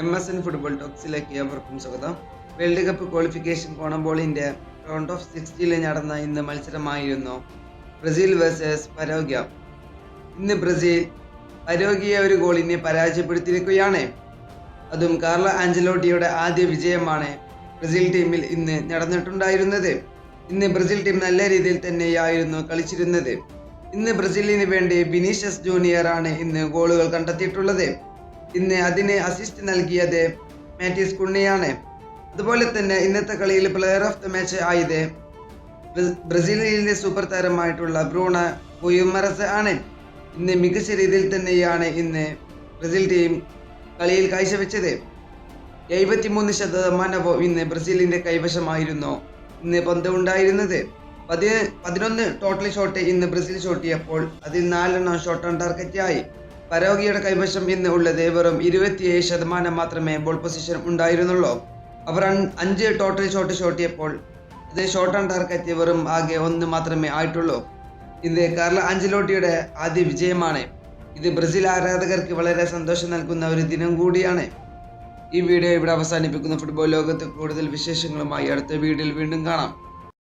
M S N football ടോക്സിലേക്ക് ഏവർക്കും സ്വാഗതം. വേൾഡ് കപ്പ് ക്വാളിഫിക്കേഷൻ കോണബോളിന്റെ റൗണ്ട് ഓഫ് സിക്സ്റ്റിയിൽ നടന്ന ഇന്ന് മത്സരമായിരുന്നു ബ്രസീൽ വേഴ്സസ് പരോഗ്യ. ഇന്ന് ബ്രസീൽ പരോഗ്യയെ ഒരു ഗോളിനെ പരാജയപ്പെടുത്തിയിരിക്കുകയാണ്. അതും കാർലോ ആഞ്ചലോട്ടിയുടെ ആദ്യ വിജയമാണ് ബ്രസീൽ ടീമിൽ ഇന്ന് നടന്നിട്ടുണ്ടായിരുന്നത്. ഇന്ന് ബ്രസീൽ ടീം നല്ല രീതിയിൽ തന്നെയായിരുന്നു കളിച്ചിരുന്നത്. ഇന്ന് ബ്രസീലിന് വേണ്ടി വിനീഷ്യസ് ജൂനിയർ ആണ് ഇന്ന് ഗോളുകൾ കണ്ടെത്തിയിട്ടുള്ളത്. ഇന്ന് അതിന് അസിസ്റ്റ് നൽകിയത് മാറ്റിസ് കുണ്ണിയാണ്. അതുപോലെ തന്നെ ഇന്നത്തെ കളിയിൽ പ്ലെയർ ഓഫ് ദ മാച്ച് ആയത് ബ്ര- ബ്രസീലിലെ സൂപ്പർ താരമായിട്ടുള്ള ബ്രൂണ ഗുയുമറസ് ആണ്. ഇന്ന് മികച്ച രീതിയിൽ തന്നെയാണ് ഇന്ന് ബ്രസീൽ ടീം കളിയിൽ കാഴ്ചവെച്ചത്. എഴുപത്തിമൂന്ന് ശതമാനവും ഇന്ന് ബ്രസീലിന്റെ കൈവശമായിരുന്നു ഇന്ന് പന്ത് ഉണ്ടായിരുന്നത്. പതി പതിനൊന്ന് ടോട്ടൽ ഷോട്ട് ഇന്ന് ബ്രസീൽ ഷോട്ട് ചെയ്യപ്പോൾ അതിൽ നാലെണ്ണം ഷോട്ട് ഓൺ ടാർഗറ്റ് ആയി. പരോഗിയുടെ കൈവശം ഇന്ന് ഉള്ളത് വെറും ഇരുപത്തിയേഴ് ശതമാനം മാത്രമേ ബോൾ പൊസിഷൻ ഉണ്ടായിരുന്നുള്ളൂ. അവർ അഞ്ച് ടോട്ടൽ ഷോട്ട് ഷോട്ടിയപ്പോൾ അത് ഷോട്ട് ആൻഡ് ടാർഗറ്റ് വെറും ആകെ ഒന്ന് മാത്രമേ ആയിട്ടുള്ളൂ. ഇത് കാർല ആഞ്ചലോട്ടിയുടെ ആദ്യ വിജയമാണ്. ഇത് ബ്രസീൽ ആരാധകർക്ക് വളരെ സന്തോഷം നൽകുന്ന ഒരു ദിനം കൂടിയാണ്. ഈ വീഡിയോ ഇവിടെ അവസാനിപ്പിക്കുന്ന. ഫുട്ബോൾ ലോകത്ത് കൂടുതൽ വിശേഷങ്ങളുമായി അടുത്ത വീഡിയോയിൽ വീണ്ടും കാണാം.